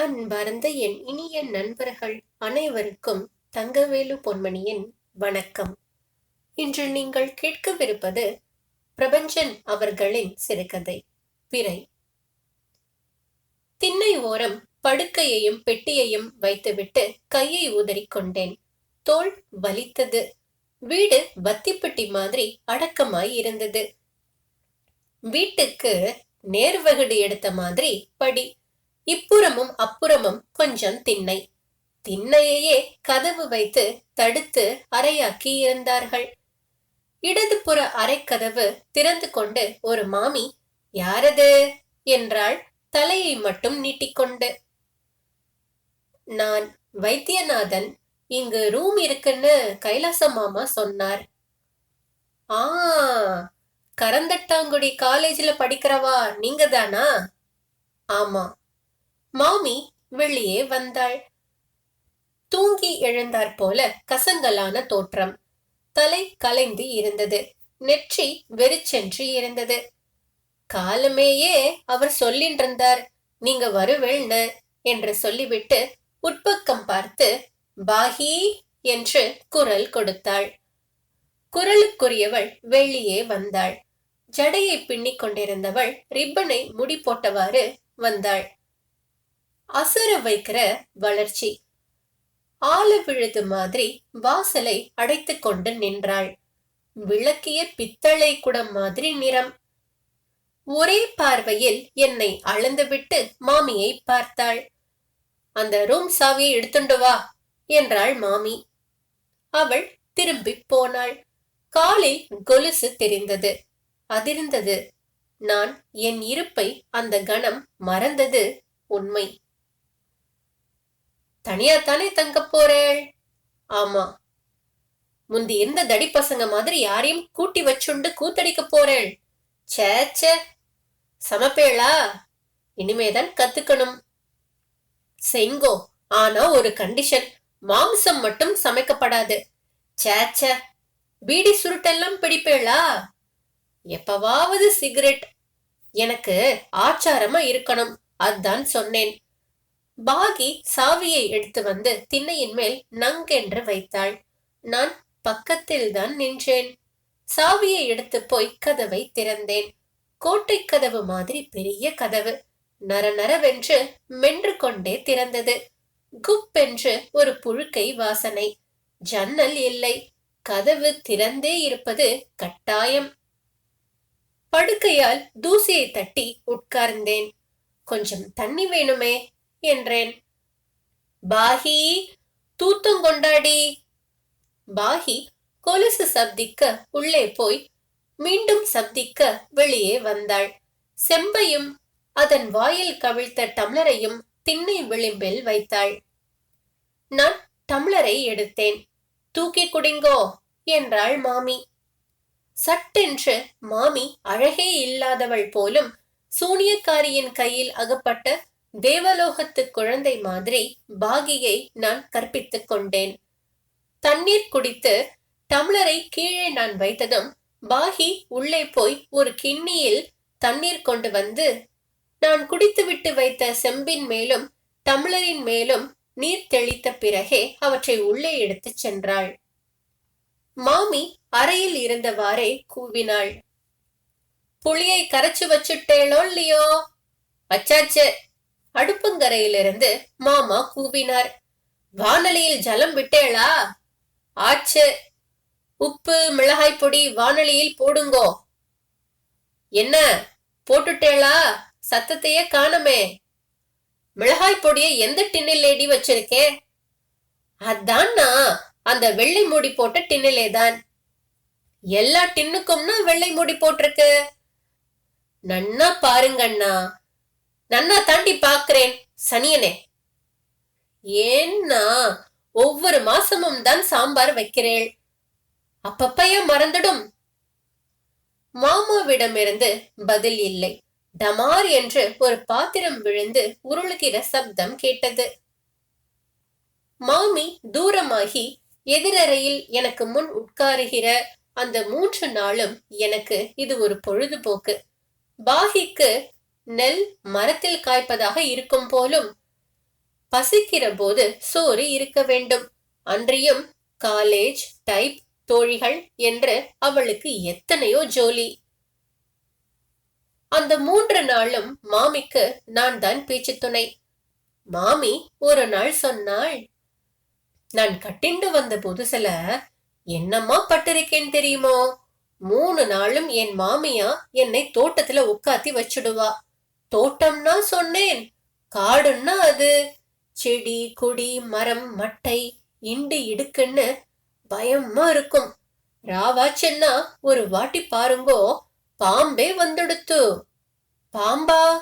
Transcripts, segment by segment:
அன்பார்ந்த என் இனிய நண்பர்கள் அனைவருக்கும் தங்கவேலு பொன்மணியின் வணக்கம். இன்று நீங்கள் கேட்கவிருப்பது பிரபஞ்சன் அவர்களின் சிறுகதை பிறை. திண்ணை ஓரம் படுக்கையையும் பெட்டியையும் வைத்துவிட்டு கையை உதறிக்கொண்டேன் தோல் வலித்தது. வீடு வத்திப்பட்டி மாதிரி அடக்கமாய் இருந்தது. வீட்டுக்கு நேர்வகடு எடுத்த மாதிரி படி இப்புறமும் அப்புறமும் கொஞ்சம் திண்ணை. திண்ணையையே கதவு வைத்து தடுத்து அறையாக்கி இருந்தார்கள். இடதுபுற அறைக்கதவு திறந்து கொண்டு ஒரு மாமி யாரது? என்றாள் தலையை மட்டும் நீட்டிக்கொண்டு நான் வைத்தியநாதன். இங்கு ரூம் இருக்குன்னு கைலாச மாமா சொன்னார். ஆ கரந்தட்டாங்குடி காலேஜில் படிக்கிறவா? நீங்க தானா ஆமா. மாமி வெளியே வந்தாள். தூங்கி எழுந்தாற் போல கசங்கலான தோற்றம். தலை கலைந்து இருந்தது. நெற்றி வெறிச்சென்று இருந்தது. காலமேயே அவர் சொல்லின்றிருந்தார். நீங்க வருவேள்னு என்று சொல்லிவிட்டு உட்பக்கம் பார்த்து பாகி என்று குரல் கொடுத்தாள். குரலுக்குரியவள் வெளியே வந்தாள். ஜடையை பின்னிக் கொண்டிருந்தவள் ரிப்பனை முடி போட்டவாறு வந்தாள். அசர வைக்கிற வளர்ச்சி. ஆல விழுது மாதிரி வாசலை அடைத்து கொண்டு நின்றாள். விளக்கிய பித்தளை குடம் மாதிரி நிறம். ஒரே பார்வையில் என்னை அளந்துவிட்டு மாமியை பார்த்தாள். அந்த ரூம் சாவியை எடுத்துண்டு வா என்றாள் மாமி. அவள் திரும்பி போனாள். காலில் கொலுசு தெரிந்தது. அதிர்ந்தது. நான் என் இருப்பை அந்த கணம் மறந்தது உண்மை. தனியாத்தானே தங்க போறேள்? ஆமா. முந்தி இருந்த தடி பசங்க மாதிரி யாரையும் கூட்டி வச்சுண்டு கூத்தடிக்க போறேள். சேச்ச சமப்பேளா? இனிமேதான் கத்துக்கணும். செங்கோ ஆனா ஒரு கண்டிஷன் மாம்சம் மட்டும் சமைக்கப்படாது. சேச்ச பீடி சுருட்டெல்லாம் பிடிப்பேளா? எப்பவாவது சிகரெட். எனக்கு ஆச்சாரமா இருக்கணும். அதான் சொன்னேன். பாகி சாவியை எடுத்து வந்து திண்ணையின் மேல் நங்கென்று வைத்தாள். நான் பக்கத்தில் தான் நின்றேன். சாவியை எடுத்து போய் கதவை திறந்தேன். கோட்டை கதவு மாதிரி பெரிய கதவு. நர நரவென்று மென்று கொண்டே திறந்தது. குப்பென்று ஒரு புழுக்கை வாசனை. ஜன்னல் இல்லை. கதவு திறந்தே இருப்பது கட்டாயம். படுக்கையால் தூசியை தட்டி உட்கார்ந்தேன். கொஞ்சம் தண்ணி வேணுமே. என்றேன். பாகி தூத்தங்கொண்டாடி பாகி கொலுசு சப்திக்க உள்ளே போய் மீண்டும் சப்திக்க வெளியே வந்தாள். செம்பையும் அதன் வாயில் கவிழ்த்த டம்ளரையும் திண்ணை விளிம்பில் வைத்தாள். நான் டம்ளரை எடுத்தேன். தூக்கி குடிங்கோ என்றாள் மாமி. சட்டென்று மாமி அழகே இல்லாதவள் போலும் சூனியக்காரியின் கையில் அகப்பட்ட தேவலோகத்து குழந்தை மாதிரி பாகியை நான் கற்பித்துக் கொண்டேன். தண்ணீர் குடித்து டம்ளரை கீழே நான் வைத்ததும் பாகி உள்ளே போய் ஒரு கிண்ணியில் தண்ணீர் கொண்டு வந்து நான் குடித்துவிட்டு வைத்த செம்பின் மேலும் டம்ளரின் மேலும் நீர் தெளித்த பிறகே அவற்றை உள்ளே எடுத்துச் சென்றாள். மாமி அறையில் இருந்தவாறே கூவினாள். புளியை கரைச்சு வச்சுட்டேளோ இல்லையோ? வச்சாச்சு அடுப்பங்கரையிலிருந்து மாமா கூவினார். வானலியில் ஜலம் விட்டேளா? ஆச்சு. உப்பு மிளகாய் பொடி வானலியில் போடுங்கோ. என்ன? போட்டுட்டேளா? சத்தத்தையே காணமே. மிளகாய் பொடியை எந்த டின்னில் ஏடி வச்சிருக்கே? அதான்னா அந்த வெள்ளை மூடி போட்ட டின்னிலே தான். எல்லா டின்னுக்கும்னா வெள்ளை மூடி போட்டிருக்கு. நன்னா பாருங்கண்ணா. நன்னா தாண்டி பாக்குறேன் சனியனே. ஏன்னா ஒவ்வொரு மாசமும் தான் சாம்பார் வைக்கிறேள். அப்பப்பையா மறந்துடும். மாமாவிடமிருந்து பதில் இல்லை. டமார் என்று ஒரு பாத்திரம் விழுந்து உருளுகிற சப்தம் கேட்டது. மாமி தூரமாகி எதிரறையில் எனக்கு முன் உட்காருகிற அந்த மூன்று நாளும் எனக்கு இது ஒரு பொழுதுபோக்கு. பாகிக்கு நெல் மரத்தில் காய்ப்பதாக இருக்கும் போலும் பசிக்கிற போது சோறு இருக்க வேண்டும். அன்றியும் காலேஜ் டைப் தோழிகள் என்று அவளுக்கு எத்தனையோ ஜோலி. அந்த மூன்று நாளும் மாமிக்கு நான் தான் பேச்சு துணை. மாமி ஒரு நாள் சொன்னாள் நான் கட்டிண்டு வந்த புதுசுல என்னம்மா பட்டிருக்கேன் தெரியுமோ? மூணு நாளும் என் மாமியா என்னை தோட்டத்துல உட்காத்தி வச்சுடுவா. தோட்டம்னா சொன்னேன். காடுன்னா அது. செடி கொடி மரம் மட்டை இண்டு இடுக்குன்னு பயமா இருக்கும். ராவாச்சன்னா ஒரு வாட்டி பாருங்கோ பாம்பே வந்துடுத்து. பாம்பா?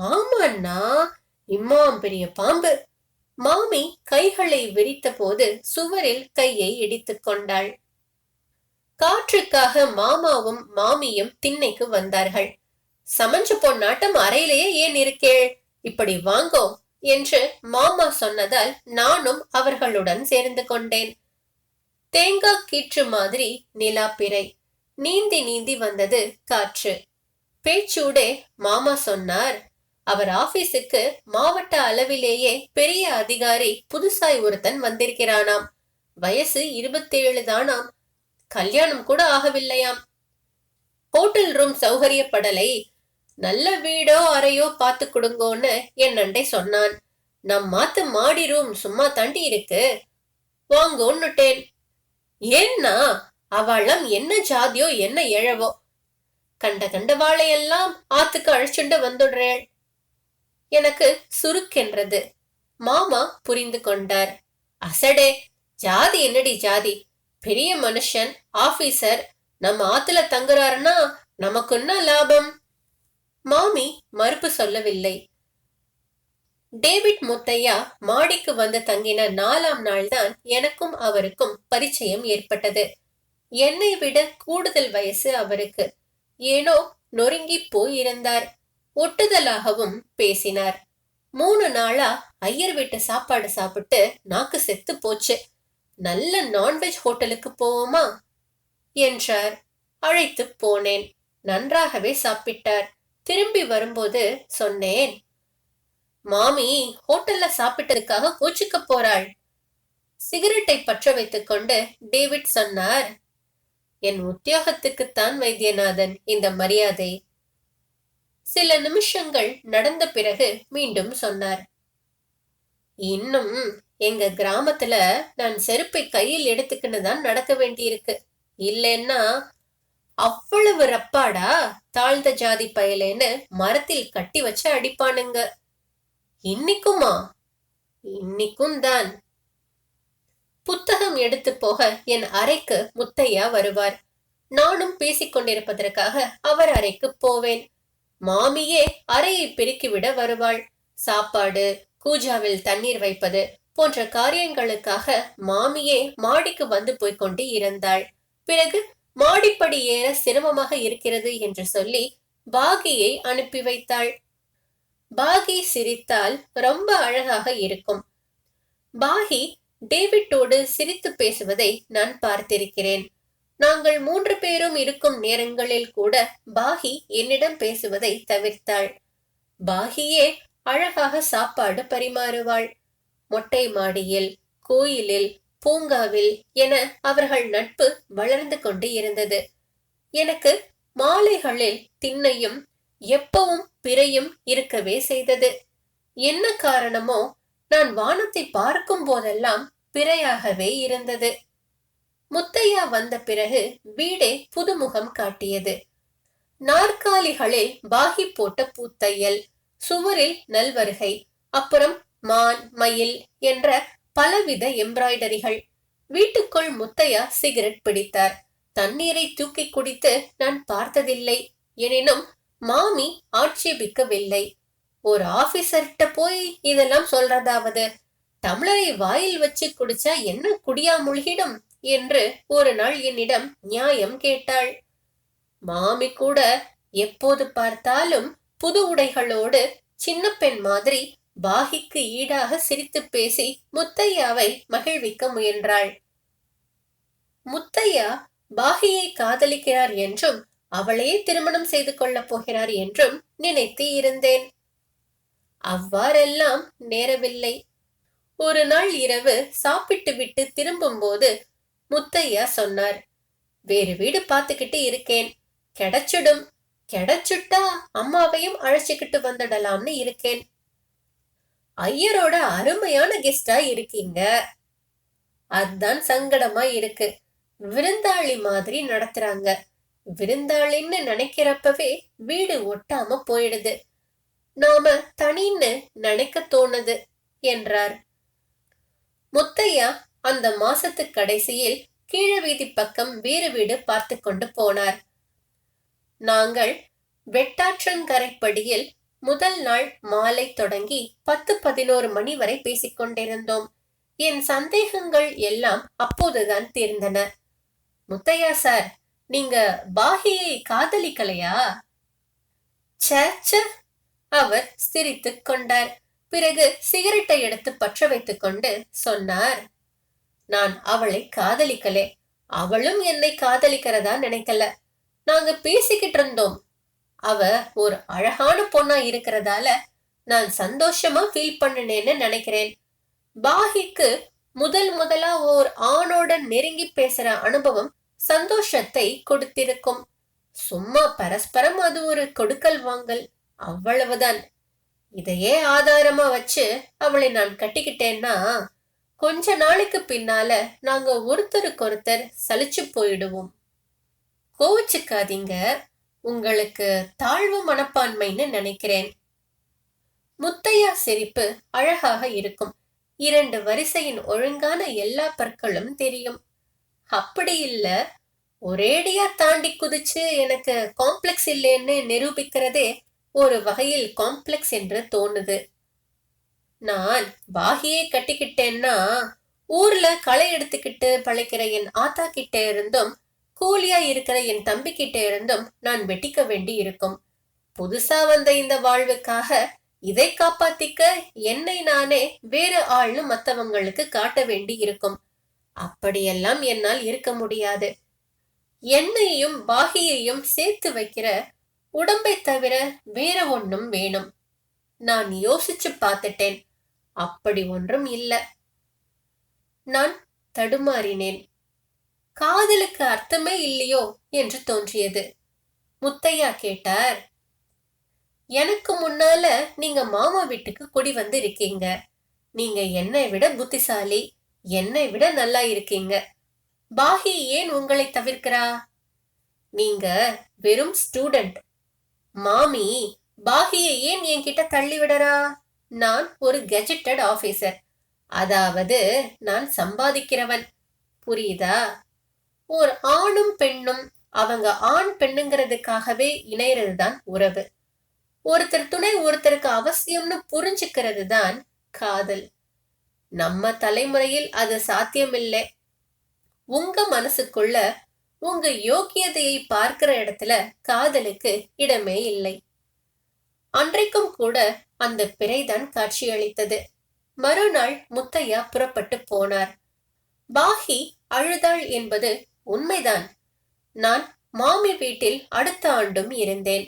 ஆமாண்ணா இம்மாம் பெரிய பாம்பு. மாமி கைகளை விரித்த போது சுவரில் கையை இடித்துக் கொண்டாள். காற்றுக்காக மாமாவும் மாமியும் திண்ணைக்கு வந்தார்கள். சமஞ்சு பொன் நாட்டம் அறையிலேயே ஏன் இருக்கே? இப்படி வாங்கோ என்று மாமா சொன்னதால் நானும் அவர்களுடன் சேர்ந்து கொண்டேன். தேங்காய் கீற்று மாதிரி நிலாப்பிறை நீந்தி நீந்தி வந்தது காற்று. பேச்சூடே மாமா சொன்னார் அவர் ஆபீஸுக்கு மாவட்ட அளவிலேயே பெரிய அதிகாரி புதுசாய் ஒருத்தன் வந்திருக்கிறானாம். வயசு இருபத்தேழு தானாம். கல்யாணம் கூட ஆகவில்லையாம். ஹோட்டல் ரூம் சௌகரியப்படலை நல்ல வீடோ அறையோ பார்த்து கொடுங்கோன்னு என் நண்டை சொன்னான். நம் மாத்து மாடி ரூம் சும்மா தாண்டி இருக்கு. வாங்கோன்னுட்டேன் ஏன்னா அவளம் என்ன ஜாதியோ என்ன எழவோ. கண்ட கண்ட வாழையெல்லாம் ஆத்துக்கு அழைச்சுண்டு வந்துடுறேள். எனக்கு சுருக்கென்றது மாமா புரிந்து கொண்டார். அசடே ஜாதி என்னடி ஜாதி? பெரிய மனுஷன் ஆபீசர் நம்ம ஆத்துல தங்குறாருன்னா நமக்குன்னா லாபம். மாமி மறுப்பு சொல்லவில்லை. டேவிட் முத்தையா மாடிக்கு வந்து தங்கின நாலாம் நாள்தான் எனக்கும் அவருக்கும் பரிச்சயம் ஏற்பட்டது. என்னை விட கூடுதல் வயசு அவருக்கு. ஏனோ நொறுங்கி போயிருந்தார். ஒட்டுதலாகவும் பேசினார். மூணு நாளா ஐயர் வீட்டு சாப்பாடு சாப்பிட்டு நாக்கு செத்து போச்சு. நல்ல நான்வெஜ் ஹோட்டலுக்கு போவோமா? என்றார். அழைத்து போனேன். நன்றாகவே சாப்பிட்டார். திரும்பி வரும்போது சொன்னேன் மாமி ஹோட்டல்ல சாப்பிட்டதுக்காக கோச்சுக்க போறாள். சிகரெட்டை பற்ற வைத்துக் கொண்டு டேவிட் சொன்னார். என் உத்தியோகத்துக்குத்தான் வைத்தியநாதன் இந்த மரியாதை. சில நிமிஷங்கள் நடந்த பிறகு மீண்டும் சொன்னார். இன்னும் எங்க கிராமத்துல நான் செருப்பை கையில் எடுத்துக்கின்னு தான் நடக்க வேண்டியிருக்கு. இல்லைன்னா அவ்வளவு ரப்பாடா? தாழ்ந்த ஜாதி பயலேன்னு மரத்தில் கட்டி வச்சு அடிப்பானுங்க. இன்னைக்குமா? இன்னைக்கும் தான். புத்தகம் எடுத்து போக என் அறைக்கு முத்தையா வருவார். நானும் பேசிக்கொண்டிருப்பதற்காக அவர் அறைக்கு போவேன். மாமியே அறையை பெருக்கிவிட வருவாள். சாப்பாடு கூஜாவில் தண்ணீர் வைப்பது போன்ற காரியங்களுக்காக மாமியே மாடிக்கு வந்து போய்கொண்டு இருந்தாள். பிறகு மாடிப்படி ஏற சிரமமாக இருக்கிறது என்று சொல்லி பாகியை அனுப்பி வைத்தாள். பாகி சிரித்தால் ரொம்ப அழகாக இருக்கும். பாகி டேவிட்டோடு சிரித்து பேசுவதை நான் பார்த்திருக்கிறேன். நாங்கள் மூன்று பேரும் இருக்கும் நேரங்களில் கூட பாகி என்னிடம் பேசுவதை தவிர்த்தாள். பாகியே அழகாக சாப்பாடு பரிமாறுவாள். மொட்டை மாடியில் கோயிலில் பூங்காவில் என அவர்கள் நட்பு வளர்ந்து கொண்டு இருந்தது. எனக்கு மாலைகளில் திண்ணையும் எப்பவும் பிறையும் இருக்கவே செய்தது. என்ன காரணமோ நான் வானத்தை பார்க்கும் போதெல்லாம் பிறையாகவே இருந்தது. முத்தையா வந்த பிறகு வீடே புதுமுகம் காட்டியது. நாற்காலிகளில் பாகி போட்ட பூத்தையல் சுவரில் நல்வருகை அப்புறம் மான் மயில் என்ற பலவித எம்ப்ராய்டரிகள். வீட்டுக்குள் முத்தையா சிகரெட் பிடித்தார். தண்ணீரை தூக்கி குடித்து நான் பார்த்ததில்லை. எனினும் மாமி ஆட்சேபிக்கவில்லை. ஒரு ஆபீசர்கிட்ட போய் இதெல்லாம் சொல்றதாவது? டம்ளரை வாயில் வச்சு குடிச்சா என்ன குடியா முழுகிடும்? என்று ஒரு நாள் என்னிடம் நியாயம் கேட்டாள். மாமி கூட எப்போது பார்த்தாலும் புது உடைகளோடு சின்ன பெண் மாதிரி பாகிக்கு ஈடாக சிரித்துப் பேசி முத்தையாவை மகிழ்விக்க முயன்றாள். முத்தையா பாகியை காதலிக்கிறார் என்றும் அவளையே திருமணம் செய்து கொள்ளப் போகிறார் என்றும் நினைத்து இருந்தேன். அவ்வாறெல்லாம் நேரவில்லை. ஒரு நாள் இரவு சாப்பிட்டு விட்டு திரும்பும்போது முத்தையா சொன்னார் வேறு வீடு பார்த்துக்கிட்டு இருக்கேன். கிடைச்சிடும். கிடைச்சுட்டா அம்மாவையும் அழைச்சிக்கிட்டு வந்துடலாம்னு இருக்கேன். ஐயரோட அருமையான கெஸ்டா இருக்கீங்க. அதுதான் சங்கடமா இருக்கு. விருந்தாளி மாதிரி நடத்துறாங்க. விருந்தாளின்னு நினைக்கிறப்பவே வீடு ஒட்டாம போயிடுது. நாம தனின்னு நினைக்க தோணுது என்றார். முத்தையா அந்த மாசத்து கடைசியில் கீழ வீதி பக்கம் வேறு வீடு பார்த்து கொண்டு போனார். நாங்கள் வெட்டாற்றங்கரைப்படியில் முதல் நாள் மாலை தொடங்கி பத்து பதினோரு மணி வரை பேசிக்கொண்டிருந்தோம். என் சந்தேகங்கள் எல்லாம் அப்போதுதான் தீர்ந்தன. முத்தையா சார் நீங்க பாகியை காதலிக்கலையா? ச்சே, அவர் சிரித்துக் கொண்டார். பிறகு சிகரெட்டை எடுத்து பற்ற வைத்துக் கொண்டு சொன்னார் நான் அவளை காதலிக்கலே. அவளும் என்னை காதலிக்கிறதா நினைக்கல. நாங்க பேசிக்கிட்டு இருந்தோம் அவ ஒரு அழகான பொண்ணா இருக்கிறதால நான் சந்தோஷமா ஃபீல் பண்ணினேன்னு நினைக்கிறேன். பாகிக்கு முதல் முதலா ஓர் ஆணோட நெருங்கி பேசுற அனுபவம் சந்தோஷத்தை கொடுத்திருக்கும். சும்மா பரஸ்பரம் அது ஒரு கொடுக்கல் வாங்கல் அவ்வளவுதான். இதையே ஆதாரமா வச்சு அவளை நான் கட்டிக்கிட்டேன்னா கொஞ்ச நாளைக்கு பின்னால நாங்க ஒருத்தருக்கொருத்தர் சலிச்சு போயிடுவோம். கோவிச்சுக்காதீங்க உங்களுக்கு தாழ்வு மனப்பான்மைன்னு நினைக்கிறேன். முத்தையா சிரிப்பு அழகாக இருக்கும். இரண்டு வரிசையின் ஒழுங்கான எல்லா பற்களும் தெரியும். அப்படி இல்ல ஒரேடியா தாண்டி குதிச்சு எனக்கு காம்ப்ளெக்ஸ் இல்லைன்னு நிரூபிக்கிறதே ஒரு வகையில் காம்ப்ளெக்ஸ் என்று தோணுது. நான் பாகியை கட்டிக்கிட்டேன்னா ஊர்ல களை எடுத்துக்கிட்டு பழைக்கிற என் ஆத்தா கிட்ட இருந்தும் கூலியா இருக்கிற என் தம்பி கிட்ட இருந்தும் நான் வெட்டிக்க வேண்டி இருக்கும் புதுசா வந்த இந்த வாழ்வுக்காக இதை காப்பாத்திக்க என்னை நானே வேறு ஆள்னு மத்தவங்களுக்கு காட்ட வேண்டி இருக்கும் அப்படியெல்லாம் என்னால் இருக்க முடியாது. என்னையும் பாகியையும் சேர்த்து வைக்கிற உடம்பை தவிர வேற ஒண்ணும் வேணும். நான் யோசிச்சு பார்த்துட்டேன். அப்படி ஒன்றும் இல்ல. நான் தடுமாறினேன். காதலுக்கு அர்த்தமே இல்லையோ என்று தோன்றியது. முத்தையா கேட்டார் எனக்கு முன்னால நீங்க மாமா வீட்டுக்கு குடி வந்து இருக்கீங்க நீங்க என்னை விட புத்திசாலி என்னை விட நல்லா இருக்கீங்க. பாகி ஏன் உங்களை தவிர்க்கிறா? நீங்க வெறும் ஸ்டூடெண்ட். மாமி பாகியை ஏன் என்கிட்ட தள்ளி விடறா? நான் ஒரு கெஜெட்டட் ஆபீசர். அதாவது நான் சம்பாதிக்கிறவன். புரியுதா? ஒரு ஆணும் பெண்ணும் அவங்க ஆண் பெண்ணுங்கிறதுக்காகவே இணையிறது தான் உறவு. ஒருத்தர் துணை ஒருத்தருக்கு அவசியம்னு புரிஞ்சுக்கிறது தான் காதல். நம்ம தலைமுறையில் அது சாத்தியமில்லை. உங்க மனசுக்குள்ள உங்க யோக்கியதையை பார்க்கிற இடத்துல காதலுக்கு இடமே இல்லை. அன்றைக்கும் கூட அந்த பிறைதான் காட்சியளித்தது. மறுநாள் முத்தையா புறப்பட்டு போனார். பாகி அழுதாள் என்பது உண்மைதான். நான் மாமி வீட்டில் அடுத்த ஆண்டும் இருந்தேன்.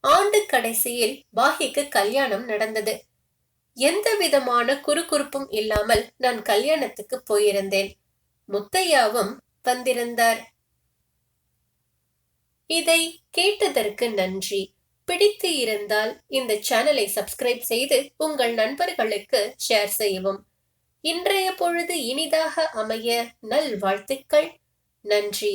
ஆண்டு கடைசியில் பாகிக்கு கல்யாணம் நடந்தது. எந்த விதமான குறுகுறுப்பும் இல்லாமல் நான் கல்யாணத்துக்கு போயிருந்தேன். முத்தையாவும் வந்திருந்தார். இதை கேட்டதற்கு நன்றி. பிடித்து இருந்தால் இந்த சேனலை சப்ஸ்கிரைப் செய்து உங்கள் நண்பர்களுக்கு ஷேர் செய்யவும். இன்றைய பொழுது இனிதாக அமைய நல்வாழ்த்துக்கள். நன்றி.